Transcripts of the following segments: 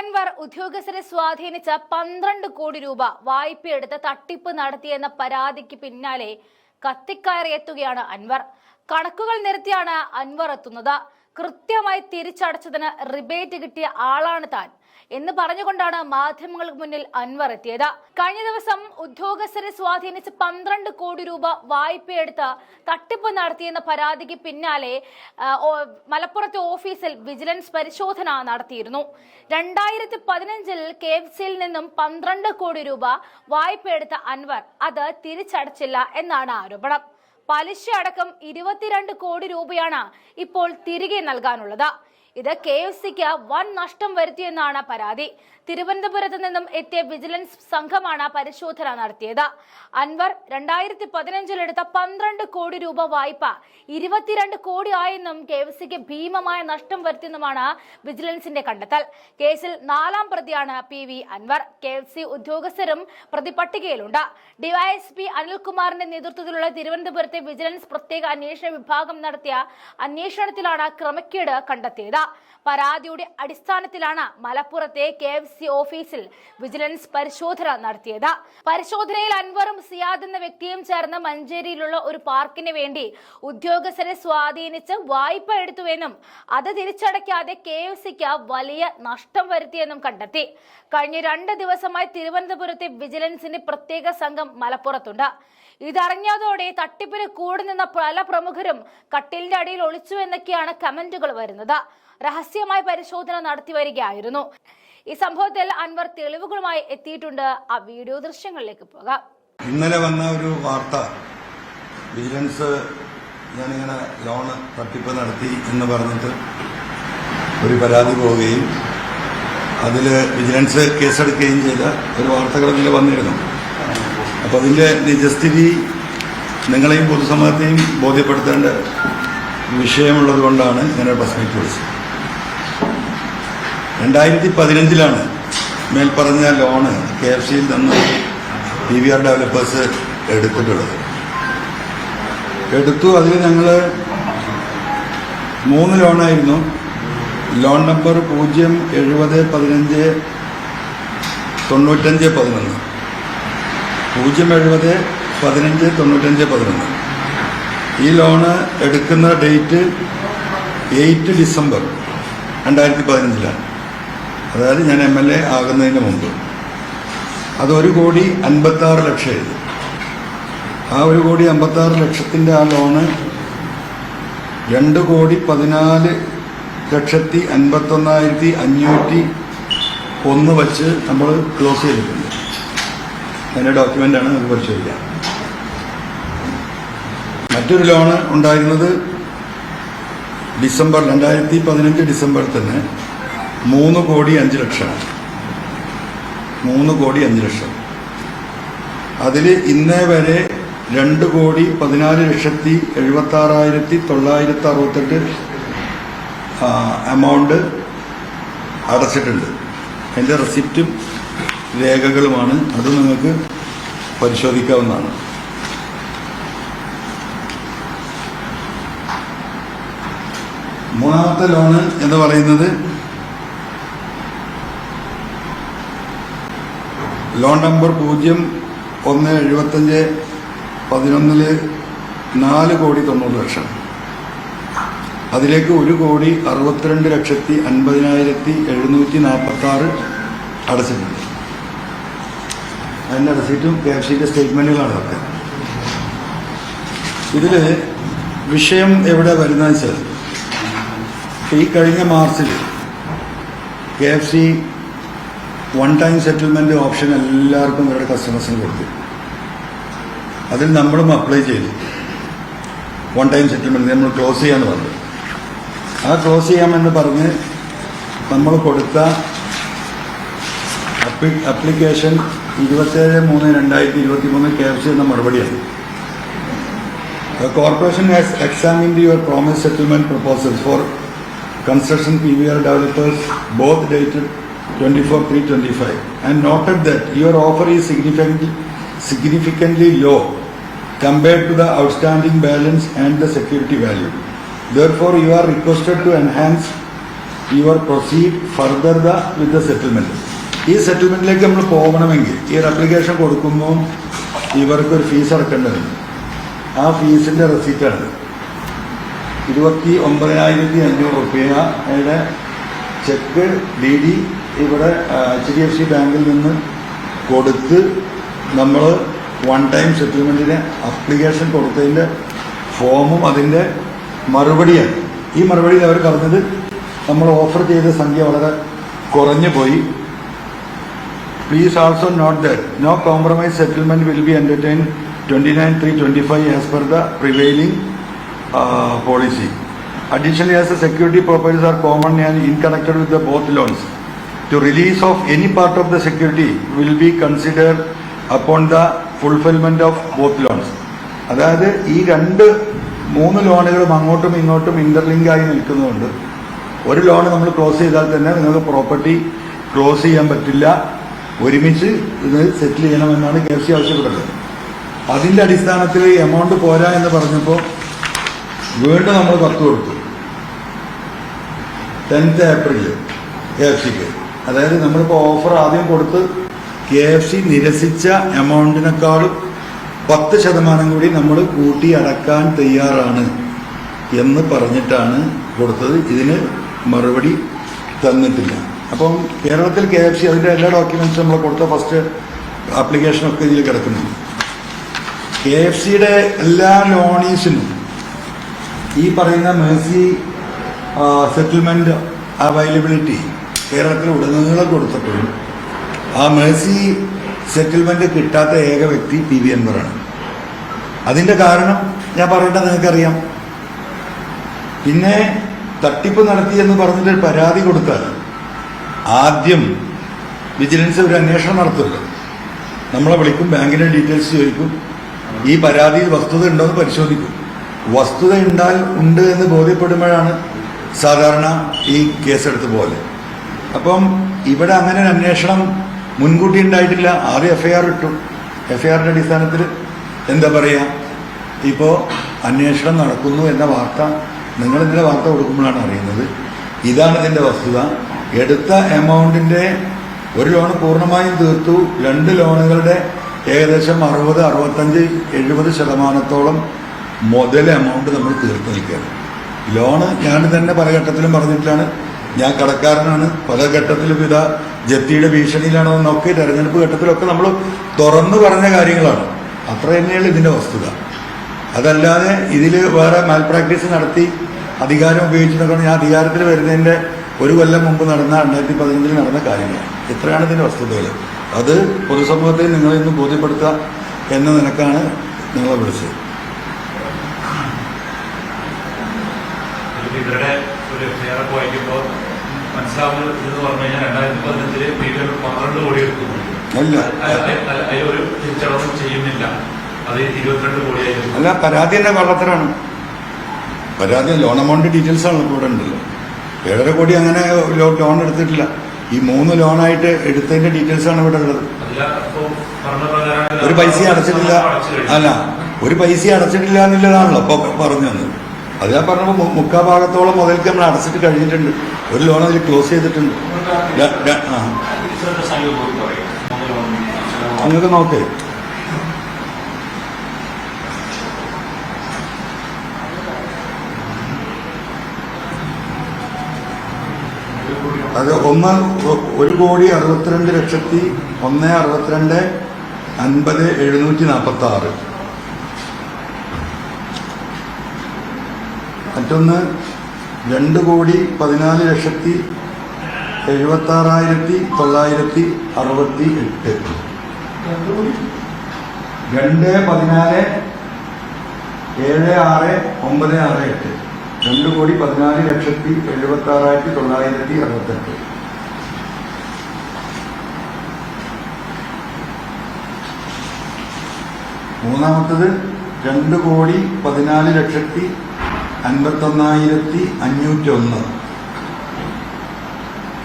അൻവർ ഉദ്യോഗസ്ഥരെ സ്വാധീനിച്ച പന്ത്രണ്ട് കോടി രൂപ വായ്പയെടുത്ത് തട്ടിപ്പ് നടത്തിയെന്ന പരാതിക്ക് പിന്നാലെ കത്തിക്കയറിയെത്തുകയാണ് അൻവർ. കണക്കുകൾ നിരത്തിയാണ് അൻവർ എത്തുന്നത്. കൃത്യമായി തിരിച്ചടച്ചതിന് റിബേറ്റ് കിട്ടിയ ആളാണ് താൻ. എന്ന് പറഞ്ഞുകൊണ്ടാണ് മാധ്യമങ്ങൾക്ക് മുന്നിൽ അൻവർ എത്തിയത്. കഴിഞ്ഞ ദിവസം ഉദ്യോഗസ്ഥരെ സ്വാധീനിച്ച് പന്ത്രണ്ട് കോടി രൂപ വായ്പയെടുത്ത് തട്ടിപ്പ് നടത്തിയെന്ന പരാതിക്ക് പിന്നാലെ മലപ്പുറത്തെ ഓഫീസിൽ വിജിലൻസ് പരിശോധന നടത്തിയിരുന്നു. രണ്ടായിരത്തി പതിനഞ്ചിൽ കെ എഫ് സിയിൽ നിന്നും പന്ത്രണ്ട് കോടി രൂപ വായ്പയെടുത്ത അൻവർ അത് തിരിച്ചടച്ചില്ല എന്നാണ് ആരോപണം. പലിശ അടക്കം ഇരുപത്തിരണ്ട് കോടി രൂപയാണ് ഇപ്പോൾ തിരികെ നൽകാനുള്ളത്. ഇത് കെ എഫ് സിക്ക് വൻ നഷ്ടം വരുത്തിയെന്നാണ് പരാതി. തിരുവനന്തപുരത്ത് നിന്നും എത്തിയ വിജിലൻസ് സംഘമാണ് പരിശോധന നടത്തിയത്. അൻവർ രണ്ടായിരത്തി പതിനഞ്ചിലെടുത്ത പന്ത്രണ്ട് കോടി രൂപ വായ്പ ഇരുപത്തിരണ്ട് കോടി ആയെന്നും കെ എഫ് സിക്ക് ഭീമമായ നഷ്ടം വരുത്തിയെന്നുമാണ് വിജിലൻസിന്റെ കണ്ടെത്തൽ. കേസിൽ നാലാം പ്രതിയാണ് P V Anvar. K F C ഉദ്യോഗസ്ഥരും പ്രതി പട്ടികയിലുണ്ട്. ഡിവൈഎസ്പി അനിൽകുമാറിന്റെ നേതൃത്വത്തിലുള്ള തിരുവനന്തപുരത്തെ വിജിലൻസ് പ്രത്യേക അന്വേഷണ വിഭാഗം നടത്തിയ അന്വേഷണത്തിലാണ് ക്രമക്കേട് കണ്ടെത്തിയത്. പരാതിയുടെ അടിസ്ഥാനത്തിലാണ് മലപ്പുറത്തെ കെ എഫ് സി ഓഫീസിൽ വിജിലൻസ് പരിശോധന നടത്തിയത്. പരിശോധനയിൽ അൻവറും സിയാദ് എന്ന വ്യക്തിയും ചേർന്ന് മഞ്ചേരിയിലുള്ള ഒരു പാർക്കിന് വേണ്ടി ഉദ്യോഗസ്ഥരെ സ്വാധീനിച്ച് വായ്പ എടുത്തുവെന്നും അത് തിരിച്ചടയ്ക്കാതെ കെ എഫ് സിക്ക് വലിയ നഷ്ടം വരുത്തിയെന്നും കണ്ടെത്തി. കഴിഞ്ഞ രണ്ട് ദിവസമായി തിരുവനന്തപുരത്തെ വിജിലൻസിന്റെ പ്രത്യേക സംഘം മലപ്പുറത്തുണ്ട്. ഇതറിഞ്ഞതോടെ തട്ടിപ്പിന് കൂടെ നിന്ന പല പ്രമുഖരും കട്ടിലിന്റെ അടിയിൽ ഒളിച്ചു എന്നൊക്കെയാണ് കമന്റുകൾ വരുന്നത്. രഹസ്യമായ പരിശോധന നടത്തി വരികയായിരുന്നു. ഈ സംഭവത്തിൽ അൻവർ തെളിവുകളുമായി എത്തിയിട്ടുണ്ട്. ആ വീഡിയോ ദൃശ്യങ്ങളിലേക്ക് പോകാം. ഇന്നലെ വന്ന ഒരു വാർത്ത വിജിലൻസ് ഞാനിങ്ങനെ ലോണ് തട്ടിപ്പ് നടത്തി എന്ന് പറഞ്ഞിട്ട് ഒരു പരാതി പോവുകയും അതിൽ വിജിലൻസ് കേസെടുക്കുകയും ചെയ്ത ഒരു വാർത്തകൾ ഇതിൽ വന്നിരുന്നു. അപ്പം അതിന്റെ നിജസ്ഥിതി നിങ്ങളെയും പൊതുസമൂഹത്തെയും ബോധ്യപ്പെടുത്തേണ്ട വിഷയമുള്ളത് കൊണ്ടാണ് ഇങ്ങനെ മീറ്റ് വിളിച്ചത്. രണ്ടായിരത്തി പതിനഞ്ചിലാണ് മേൽപ്പറഞ്ഞ ലോണ് കെ എഫ് സിയിൽ നിന്ന് പി വി ആർ ഡെവലപ്പേഴ്സ് എടുത്തിട്ടുള്ളത്. എടുത്തു. അതിൽ ഞങ്ങൾ മൂന്ന് ലോണായിരുന്നു ലോൺ നമ്പർ പൂജ്യം എഴുപത് പതിനഞ്ച് തൊണ്ണൂറ്റഞ്ച് പതിനൊന്ന്. പൂജ്യം എഴുപത് പതിനഞ്ച് തൊണ്ണൂറ്റഞ്ച് പതിനൊന്ന്. ഈ ലോണ് എടുക്കുന്ന ഡേറ്റ് എയ്റ്റ് ഡിസംബർ രണ്ടായിരത്തി പതിനഞ്ചിലാണ് അതായത് ഞാൻ എം എൽ എ ആകുന്നതിന് മുമ്പ്. അത് ഒരു കോടി അൻപത്തി ആറ് ലക്ഷമായിരുന്നു ആ ഒരു കോടി അമ്പത്തി ആറ് ലക്ഷത്തിന്റെ ആ ലോണ് രണ്ട് കോടി പതിനാല് ലക്ഷത്തി അൻപത്തൊന്നായിരത്തി അഞ്ഞൂറ്റി ഒന്ന് വച്ച് നമ്മൾ ക്ലോസ് ചെയ്തിട്ടുണ്ട്. അതിന്റെ ഡോക്യുമെന്റാണ് നമുക്ക് പരിശോധിക്കാം. മറ്റൊരു ലോണ് ഉണ്ടായിരുന്നത് ഡിസംബർ രണ്ടായിരത്തി പതിനഞ്ച് ഡിസംബറിൽ തന്നെ മൂന്ന് കോടി അഞ്ച് ലക്ഷം. മൂന്ന് കോടി അഞ്ച് ലക്ഷം. അതിൽ ഇന്നേ വരെ രണ്ട് കോടി പതിനാല് ലക്ഷത്തി എഴുപത്തി ആറായിരത്തി തൊള്ളായിരത്തി അറുപത്തെട്ട് എമൗണ്ട് അടച്ചിട്ടുണ്ട് അതിന്റെ റെസിപ്റ്റും രേഖകളുമാണ്. അത് നിങ്ങൾക്ക് പരിശോധിക്കാവുന്നതാണ്. മൂന്നാമത്തെ ലോണ് എന്ന് പറയുന്നത് ലോൺ നമ്പർ പൂജ്യം ഒന്ന് എഴുപത്തഞ്ച് പതിനൊന്നിൽ നാല് കോടി തൊണ്ണൂറ് ലക്ഷം. അതിലേക്ക് ഒരു കോടി അറുപത്തിരണ്ട് ലക്ഷത്തി അൻപതിനായിരത്തി എഴുന്നൂറ്റി നാൽപ്പത്തി ആറ് അടച്ചിട്ടുണ്ട്. അതിന്റെ റെസീറ്റും കെ എഫ് സിന്റെ സ്റ്റേറ്റ്മെന്റുകളാണ് അതൊക്കെ ഇതിൽ വിഷയം എവിടെ വരുന്നതെന്ന് വെച്ചാൽ ഈ കഴിഞ്ഞ മാർച്ചിൽ K F C one time settlement option എല്ലാവർക്കും ഇവരുടെ കസ്റ്റമേഴ്സിന് കൊടുത്തു. അതിൽ നമ്മളും അപ്ലൈ ചെയ്തു. വൺ ടൈം സെറ്റിൽമെന്റ് നമ്മൾ ക്ലോസ് ചെയ്യാന്ന് പറഞ്ഞു. ആ ക്ലോസ് ചെയ്യാമെന്ന് പറഞ്ഞ് നമ്മൾ കൊടുത്ത അപ്ലി- അപ്ലിക്കേഷൻ ഇരുപത്തേഴ് മൂന്ന് രണ്ടായിരത്തി ഇരുപത്തി മൂന്ന് കെ എഫ് സി എന്ന മറുപടിയാണ്. The corporation has examined your promised settlement proposals for construction PVR developers, both dated 24-3-25, and noted that your offer is significantly, significantly low compared to the outstanding balance and the security value. Therefore, you are requested to enhance your proceed further the with the settlement ഈ സെറ്റിൽമെന്റിലേക്ക് നമ്മൾ പോകണമെങ്കിൽ ഈ ഒരു application കൊടുക്കുമ്പോൾ ഒരു fees അടക്കേണ്ടതുണ്ട് ആ ഫീസിന്റെ റെസീറ്റാണ് ഇരുപത്തി ഒമ്പതിനായിരത്തി അഞ്ഞൂറ് റുപ്യയുടെ ചെക്ക് ഡി ഡി ഇവിടെ എച്ച് ഡി എഫ് സി ബാങ്കിൽ നിന്ന് കൊടുത്ത് നമ്മൾ വൺ ടൈം സെറ്റിൽമെന്റിന് അപ്ലിക്കേഷൻ കൊടുത്തതിന്റെ ഫോമും അതിന്റെ മറുപടിയാണ്. ഈ മറുപടിയിൽ അവർ പറഞ്ഞത് നമ്മൾ ഓഫർ ചെയ്ത സംഖ്യ വളരെ കുറഞ്ഞു പോയി. Please also note that no compromise settlement will be entertain twenty nine three twenty five as per the prevailing policy as a security properties are common and in connected with the both to release of any part of the security will be consider upon the fulfilment of both loans അതായത് ഈ രണ്ട് മൂന്ന് ലോണുകളും അങ്ങോട്ടും ഇങ്ങോട്ടും interlink ആയി നിൽക്കുന്നതുകൊണ്ട് ഒരു loan നമ്മൾ ക്ലോസ് ചെയ്താൽ തന്നെ നിങ്ങൾക്ക് പ്രോപ്പർട്ടി ക്ലോസ് ചെയ്യാൻ പറ്റില്ല. ഒരുമിച്ച് ഇത് സെറ്റിൽ ചെയ്യണമെന്നാണ് കെ എഫ് സി ആവശ്യപ്പെട്ടത് അതിന്റെ അടിസ്ഥാനത്തിൽ എമൗണ്ട് പോരാ എന്ന് പറഞ്ഞപ്പോൾ വീണ്ടും നമ്മൾ പത്ത് കൊടുത്തു. ടെൻത്ത് ഏപ്രിൽ കെ എഫ് സിക്ക് അതായത് നമ്മളിപ്പോൾ ഓഫർ ആദ്യം കൊടുത്ത് കെ എഫ് സി നിരസിച്ച എമൗണ്ടിനേക്കാളും പത്ത് ശതമാനം കൂടി നമ്മൾ കൂട്ടി അടക്കാൻ തയ്യാറാണ് എന്ന് പറഞ്ഞിട്ടാണ് കൊടുത്തത്. ഇതിന് മറുപടി തന്നിട്ടില്ല. അപ്പം കേരളത്തിൽ കെ എഫ് സി അതിന്റെ എല്ലാ ഡോക്യുമെന്റ്സും നമ്മൾ കൊടുത്ത ഫസ്റ്റ് ആപ്ലിക്കേഷനൊക്കെ ഇതിൽ കിടക്കുന്നു. കെ എഫ് സിയുടെ എല്ലാ ലോണീസിനും ഈ പറയുന്ന മേഴ്സി സെറ്റിൽമെന്റ് അവൈലബിലിറ്റി കേരളത്തിൽ ഉടനീളം കൊടുത്തപ്പോഴും ആ മേഴ്സി സെറ്റിൽമെന്റ് കിട്ടാത്ത ഏക വ്യക്തി പി വി അൻവറാണ്. അതിന്റെ കാരണം ഞാൻ പറയേണ്ടത് നിങ്ങൾക്കറിയാം. പിന്നെ തട്ടിപ്പ് നടത്തി എന്ന് പറഞ്ഞിട്ട് പരാതി കൊടുത്താൽ ആദ്യം വിജിലൻസ് ഒരു അന്വേഷണം നടത്തുമല്ലോ. നമ്മളെ വിളിക്കും ബാങ്കിന്റെ ഡീറ്റെയിൽസ് ചോദിക്കും. ഈ പരാതിയിൽ വസ്തുത ഉണ്ടോ എന്ന് പരിശോധിക്കും. വസ്തുത ഉണ്ടാൽ ഉണ്ട് എന്ന് ബോധ്യപ്പെടുമ്പോഴാണ് സാധാരണ ഈ കേസെടുത്ത് പോലെ അപ്പം ഇവിടെ അങ്ങനെ ഒരു അന്വേഷണം മുൻകൂട്ടി ഉണ്ടായിട്ടില്ല. ആദ്യം എഫ്ഐആർ ഇട്ടു. എഫ് ഐ ആറിന്റെ അടിസ്ഥാനത്തിൽ എന്താ പറയുക ഇപ്പോൾ അന്വേഷണം നടക്കുന്നു എന്ന വാർത്ത നിങ്ങൾ ഇതിന്റെ വാർത്ത കൊടുക്കുമ്പോഴാണ് അറിയുന്നത്. ഇതാണ് ഇതിന്റെ വസ്തുത. എടുത്ത എമൗണ്ടിന്റെ ഒരു ലോൺ പൂർണമായും തീർത്തു. രണ്ട് ലോണുകളുടെ ഏകദേശം അറുപത് അറുപത്തഞ്ച് എഴുപത് ശതമാനത്തോളം മുതൽ എമൗണ്ട് നമ്മൾ തീർത്ത് നിൽക്കുകയാണ്. ലോണ് ഞാൻ തന്നെ പല ഘട്ടത്തിലും പറഞ്ഞിട്ടാണ് ഞാൻ കടക്കാരനാണ്. പല ഘട്ടത്തിലും ഇതാ ജപ്തിയുടെ ഭീഷണിയിലാണോ എന്നൊക്കെ തെരഞ്ഞെടുപ്പ് ഘട്ടത്തിലൊക്കെ നമ്മൾ തുറന്നു പറഞ്ഞ കാര്യങ്ങളാണ്. അത്ര തന്നെയാണ് ഇതിന്റെ വസ്തുത. അതല്ലാതെ ഇതിൽ വേറെ മാൽ പ്രാക്ടീസ് നടത്തി അധികാരം ഉപയോഗിച്ചിട്ടൊക്കെ ഞാൻ അധികാരത്തിൽ വരുന്നതിന്റെ ഒരു കൊല്ലം മുമ്പ് നടന്ന രണ്ടായിരത്തി പതിനഞ്ചിൽ നടന്ന കാര്യങ്ങളാണ് ഇത്രയാണ് ഇതിന്റെ വസ്തുതകൾ. അത് പൊതുസമൂഹത്തെ നിങ്ങളെ ഇന്ന് ബോധ്യപ്പെടുത്തുക എന്ന നിനക്കാണ് നിങ്ങളെ വിളിച്ചത്. ഇവരുടെ ഒരു എഫ്ഐആർ ഒക്കെ വായിക്കുമ്പോൾ മനസ്സിലാവുന്നത് ഇതെന്ന് പറഞ്ഞു കഴിഞ്ഞാൽ രണ്ടായിരത്തി പതിനഞ്ചിൽ ഒരു പന്ത്രണ്ട് കോടി എടുക്കുന്നു അതിലൊരു തിരിച്ചടവും ചെയ്യുന്നില്ല. അത് ഇരുപത്തിരണ്ട് കോടിയായിരുന്നു. അല്ല പരാതി തന്നെ കള്ളത്തരാണ്. പരാതി ലോൺ എമൗണ്ട് ഡീറ്റെയിൽസ് ആണ് ഇവിടെ ഉണ്ടല്ലോ ഏഴര കോടി അങ്ങനെ ലോൺ എടുത്തിട്ടില്ല. ഈ മൂന്ന് ലോണായിട്ട് എടുത്തതിന്റെ ഡീറ്റെയിൽസ് ആണ് ഇവിടെ ഉള്ളത്. ഒരു പൈസ അടച്ചിട്ടില്ല. അല്ല ഒരു പൈസ അടച്ചിട്ടില്ല എന്നുള്ളതാണല്ലോ ഇപ്പൊ പറഞ്ഞു തന്നത് അത് ഞാൻ പറഞ്ഞപ്പോൾ മുക്കാ ഭാഗത്തോളം മുതൽക്ക് നമ്മൾ അടച്ചിട്ട് കഴിഞ്ഞിട്ടുണ്ട്. ഒരു ലോൺ അതിൽ ക്ലോസ് ചെയ്തിട്ടുണ്ട്. നിങ്ങൾക്ക് നോക്കേ. അത് ഒന്ന് ഒരു കോടി അറുപത്തിരണ്ട് ലക്ഷത്തി ഒന്ന് അറുപത്തിരണ്ട് അൻപത് എഴുന്നൂറ്റി നാൽപ്പത്തി ആറ് മറ്റൊന്ന് രണ്ട് കോടി പതിനാല് ലക്ഷത്തി എഴുപത്തി ആറായിരത്തി തൊള്ളായിരത്തി അറുപത്തി എട്ട്. രണ്ട് പതിനാല് ഏഴ് ആറ് ഒമ്പത് ആറ് എട്ട്. രണ്ട് കോടി പതിനാല് ലക്ഷത്തി എഴുപത്തി ആറായിരത്തി തൊള്ളായിരത്തി അറുപത്തെട്ട്. മൂന്നാമത്തത് രണ്ട് കോടി പതിനാല് ലക്ഷത്തി അൻപത്തൊന്നായിരത്തി അഞ്ഞൂറ്റി ഒന്ന്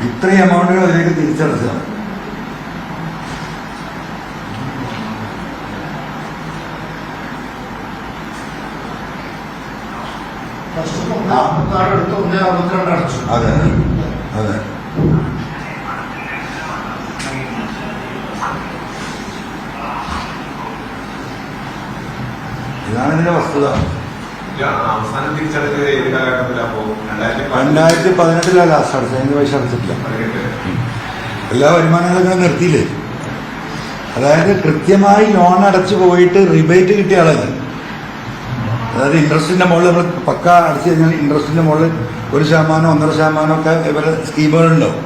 ഇത്രയും എമൗണ്ടുകൾ അതിലേക്ക് തിരിച്ചടച്ചതാണ് അതെ അതെ. ഇതാണ് ഇതിന്റെ വസ്തുത. രണ്ടായിരത്തി പതിനെട്ടിലാണ് ലാസ്റ്റ് അടച്ചത്. അതിന്റെ പൈസ അടച്ചിട്ടില്ല. എല്ലാ വരുമാനങ്ങളും നിർത്തിയില്ലേ? അതായത് കൃത്യമായി ലോൺ അടച്ചു പോയിട്ട് റിബേറ്റ് കിട്ടിയ ആളാണ് അതായത് ഇൻട്രസ്റ്റിന്റെ മുകളിൽ നമ്മൾ പക്ക അടച്ചു കഴിഞ്ഞാൽ ഇൻട്രസ്റ്റിന്റെ മുകളിൽ ഒരു ശതമാനം ഒന്നര ശതമാനം ഒക്കെ ഇവരെ സ്കീമുകളുണ്ടാവും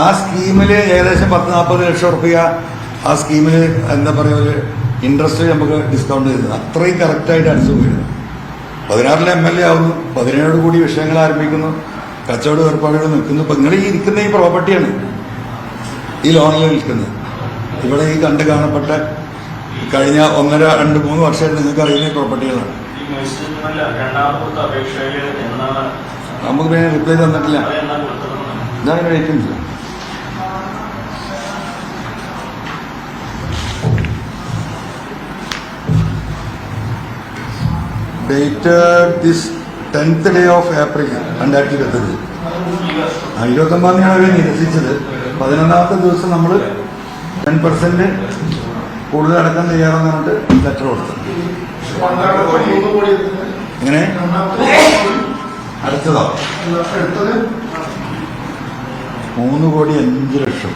ആ സ്കീമിൽ ഏകദേശം പത്ത് നാൽപ്പത് ലക്ഷം റുപ്യ ആ സ്കീമിൽ എന്താ പറയുക ഒരു ഇൻട്രസ്റ്റ് നമുക്ക് ഡിസ്കൗണ്ട് ചെയ്തത് അത്രയും കറക്റ്റായിട്ട് അടിച്ചു പോയിരുന്നു. പതിനാറിലെ എം എൽ എ ആവുന്നു. പതിനേഴോട് കൂടി വിഷയങ്ങൾ ആരംഭിക്കുന്നു. കച്ചവട ഏർപ്പാടുകൾ നിൽക്കുന്നു. ഇപ്പം നിങ്ങൾ ഈ ഇരിക്കുന്ന ഈ പ്രോപ്പർട്ടിയാണ് ഈ ലോണിൽ നിൽക്കുന്നത്. ഇവിടെ ഈ കണ്ട് കാണപ്പെട്ട കഴിഞ്ഞ ഒന്നര രണ്ട് മൂന്ന് വർഷമായിട്ട് നിങ്ങൾക്ക് അറിയുന്ന പ്രോപ്പർട്ടികളാണ്. നമുക്ക് പിന്നെ റിപ്ലൈ തന്നിട്ടില്ല. ഞാൻ കഴിക്കുന്നില്ല. Date this tenth day of April രണ്ടായിരത്തി ഇരുപത്തഞ്ച് ഇരുപത്തൊമ്പതാം തീയതി അവർ നിരസിച്ചത്. പതിനൊന്നാമത്തെ ദിവസം നമ്മൾ ടെൻ പെർസെന്റ് കൂടുതൽ അടക്കാൻ തയ്യാറെന്ന് പറഞ്ഞിട്ട് ലെറ്റർ കൊടുത്തു. എങ്ങനെ? അടുത്തതോ? മൂന്ന് കോടി അഞ്ച് ലക്ഷം.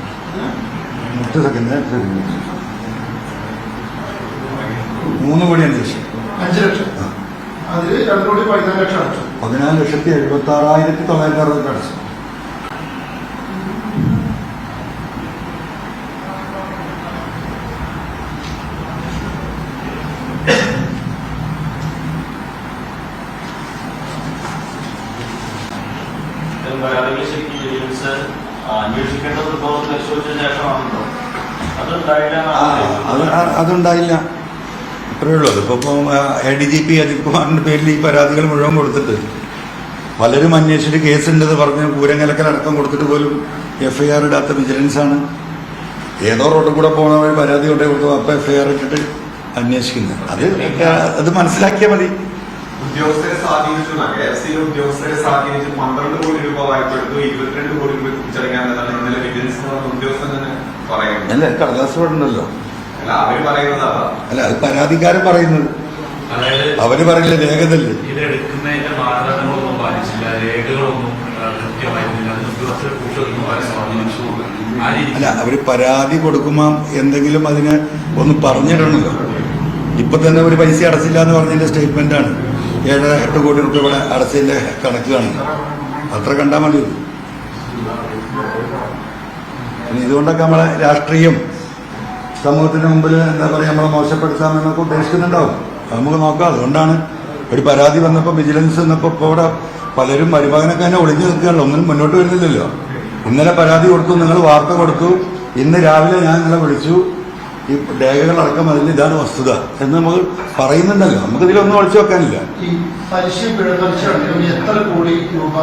ഒറ്റ സെക്കൻഡ്. മൂന്ന് കോടി അഞ്ച് ലക്ഷം. അഞ്ച് ലക്ഷം ആ. അതിൽ രണ്ട് കോടി പതിനാല് ലക്ഷത്തി എഴുപത്തി ആറായിരത്തി തൊള്ളായിരത്തി അറുപത്തി അടച്ചു അന്വേഷിക്കേണ്ടത് അതുണ്ടായില്ല ആ, അത് അ- അതുണ്ടായില്ല ഇത്രയേ ഉള്ളൂ. അതിപ്പോൾ A D G P Ajith കുമാറിന്റെ പേരിൽ ഈ പരാതികൾ മുഴുവൻ കൊടുത്തിട്ട് പലരും അന്വേഷിച്ചിട്ട് കേസുണ്ടെന്ന് പറഞ്ഞ് പൂരങ്ങലക്കലടക്കം കൊടുത്തിട്ട് പോലും എഫ് ഐ ആർ ഇടാത്ത വിജിലൻസ് ആണ്. ഏതോ റോഡിൽ കൂടെ പോകുന്ന വഴി പരാതി കൊണ്ടേ കൊടുത്തു. അപ്പം എഫ് ഐ ആർ ഇട്ടിട്ട് അന്വേഷിക്കുന്നത് അത് അത് മനസ്സിലാക്കിയാൽ മതി. ഉദ്യോഗസ്ഥരെ സ്വാധീനിച്ചു. കെ എഫ് ഉദ്യോഗസ്ഥരെ സ്വാധീനിച്ച് പന്ത്രണ്ട് കോടി രൂപ വായ്പ എടുത്തു ഇരുപത്തിരണ്ട് കോടി രൂപ തിരിച്ചടയ്ക്കാമെന്നാണ് ഇന്നലെ വിജിലൻസ് എന്ന് പറഞ്ഞ ഉദ്യോഗസ്ഥൻ തന്നെ പറയുന്നത് അല്ല കടലാസ് ഉണ്ടല്ലോ അല്ല അത്. പരാതിക്കാരൻ പറയുന്നത്. അവർ പറയില്ല രേഖതല്ലേ മാനദണ്ഡങ്ങളൊന്നും പാലിച്ചില്ല രേഖകളൊന്നും അല്ല അവർ പരാതി കൊടുക്കുമ്പോ എന്തെങ്കിലും അതിന് ഒന്ന് പറഞ്ഞിടണല്ലോ. ഇപ്പൊ തന്നെ ഒരു പൈസ അടച്ചില്ല എന്ന് പറഞ്ഞതിന്റെ സ്റ്റേറ്റ്മെന്റ് ആണ്. ഏഴര എട്ട് കോടി റുപ്യ ഇവിടെ അടച്ചതിന്റെ കണക്കാണ് അത്ര കണ്ടാൽ മതി ഇതുകൊണ്ടൊക്കെ നമ്മളെ രാഷ്ട്രീയം സമൂഹത്തിന് മുമ്പിൽ എന്താ പറയുക നമ്മളെ മോശപ്പെടുത്താമെന്നൊക്കെ ഉദ്ദേശിക്കുന്നുണ്ടാവും. നമുക്ക് നോക്കാം. അതുകൊണ്ടാണ് ഒരു പരാതി വന്നപ്പോൾ വിജിലൻസ് വന്നപ്പോൾ ഇപ്പോൾ ഇവിടെ പലരും മരുമകനൊക്കെ തന്നെ ഒളിഞ്ഞു നിൽക്കുകയാണല്ലോ. ഒന്നും മുന്നോട്ട് വരുന്നില്ലല്ലോ. ഇന്നലെ പരാതി കൊടുത്തു നിങ്ങൾ വാർത്ത കൊടുത്തു. ഇന്ന് രാവിലെ ഞാൻ നിങ്ങളെ വിളിച്ചു. ഈ രേഖകളടക്കം അതിൽ ഇതാണ് വസ്തുത എന്ന് നമ്മൾ പറയുന്നുണ്ടല്ലോ. നമുക്ക് ഇതിലൊന്നും ഒളിച്ചു വെക്കാനില്ല. ഈ പിഴപലിശ അടക്കം എത്ര കോടി രൂപ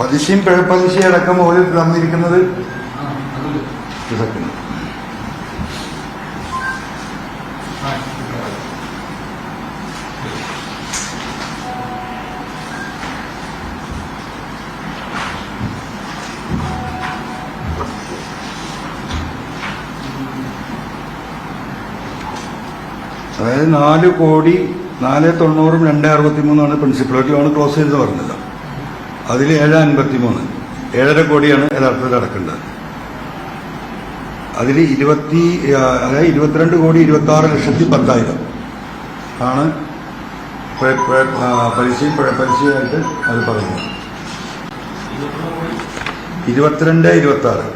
പലിശയും പിഴപ്പലിശയും അടക്കം ഓരോ തന്നിരിക്കുന്നത് സെക്കൻഡ് അതായത് നാല് കോടി നാല് തൊണ്ണൂറും രണ്ട് അറുപത്തി മൂന്നാണ് പ്രിൻസിപ്പൽ ലോൺ ക്ലോസ് ചെയ്ത് പറഞ്ഞത്. അതിൽ ഏഴ് അൻപത്തി മൂന്ന് ഏഴര കോടിയാണ് യഥാർത്ഥത്തിൽ അടക്കേണ്ടത്. അതിൽ ഇരുപത്തി അതായത് ഇരുപത്തിരണ്ട് കോടി ഇരുപത്തി ആറ് ലക്ഷത്തി പത്തായിരം. ആണ് പലിശയും പലിശയായിട്ട് അത് പറയുന്നത്. ഇരുപത്തിരണ്ട് ഇരുപത്തി ആറ്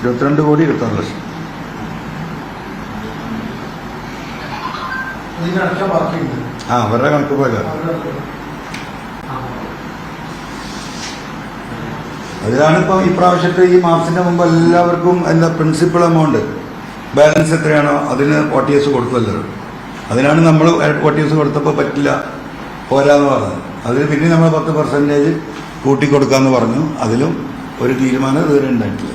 ഇരുപത്തിരണ്ട് കോടി ഇരുപത്തി ആറ് ലക്ഷം ആ അവരുടെ കണക്ക് പ്രകാരം. അതിലാണ് ഇപ്പോൾ ഈ പ്രാവശ്യത്തെ ഈ മാസത്തിന്റെ മുമ്പ് എല്ലാവർക്കും എന്താ പ്രിൻസിപ്പൽ എമൗണ്ട് ബാലൻസ് എത്രയാണോ അതിന് ഒ ടി എസ് കൊടുത്തല്ലോ അതിനാണ് നമ്മൾ ഒ ടി എസ് കൊടുത്തപ്പോൾ പറ്റില്ല പോരാന്ന് പറഞ്ഞത്. അതിൽ പിന്നെ നമ്മൾ പത്ത് പെർസെന്റേജ് കൂട്ടിക്കൊടുക്കാന്ന് പറഞ്ഞു. അതിലും ഒരു തീരുമാനം ഇതുവരെ ഉണ്ടായിട്ടില്ല.